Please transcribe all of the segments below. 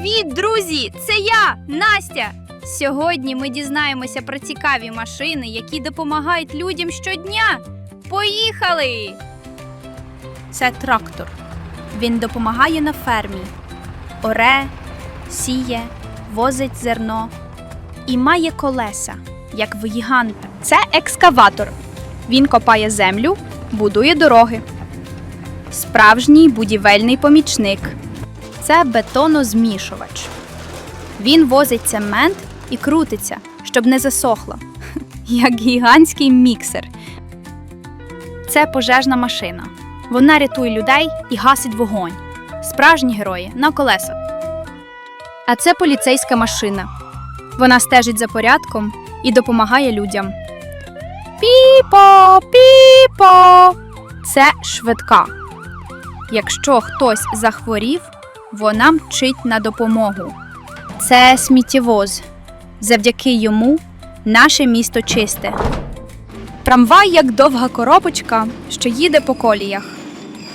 Привіт, друзі! Це я, Настя. Сьогодні ми дізнаємося про цікаві машини, які допомагають людям щодня. Поїхали! Це трактор. Він допомагає на фермі. Оре, сіє, возить зерно і має колеса, як в гіганта. Це екскаватор. Він копає землю, будує дороги. Справжній будівельний помічник. Це бетонозмішувач. Він возить цемент і крутиться, щоб не засохло. Як гігантський міксер. Це пожежна машина. Вона рятує людей і гасить вогонь. Справжні герої на колесах. А це поліцейська машина. Вона стежить за порядком і допомагає людям. Піпо, піпо. Це швидка. Якщо хтось захворів, вона мчить на допомогу. Це сміттєвоз. Завдяки йому наше місто чисте. Трамвай як довга коробочка, що їде по коліях.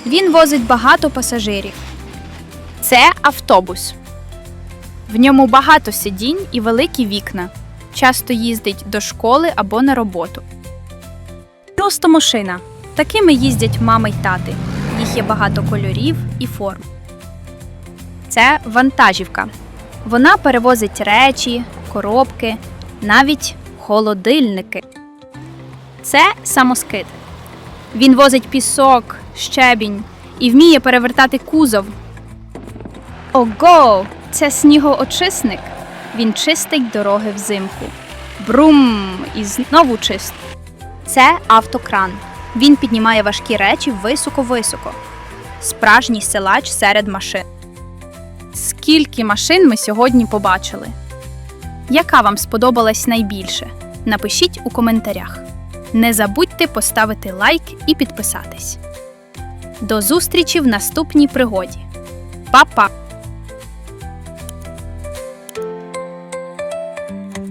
Він возить багато пасажирів. Це автобус. В ньому багато сидінь і великі вікна. Часто їздить до школи або на роботу. Просто машина. Такими їздять мами й тати. Їх є багато кольорів і форм. Це вантажівка. Вона перевозить речі, коробки, навіть холодильники. Це самоскид. Він возить пісок, щебінь і вміє перевертати кузов. Ого! Це снігоочисник. Він чистить дороги взимку. Брум! І знову чист. Це автокран. Він піднімає важкі речі високо-високо. Справжній силач серед машин. Скільки машин ми сьогодні побачили? Яка вам сподобалась найбільше? Напишіть у коментарях. Не забудьте поставити лайк і підписатись. До зустрічі в наступній пригоді. Па-па!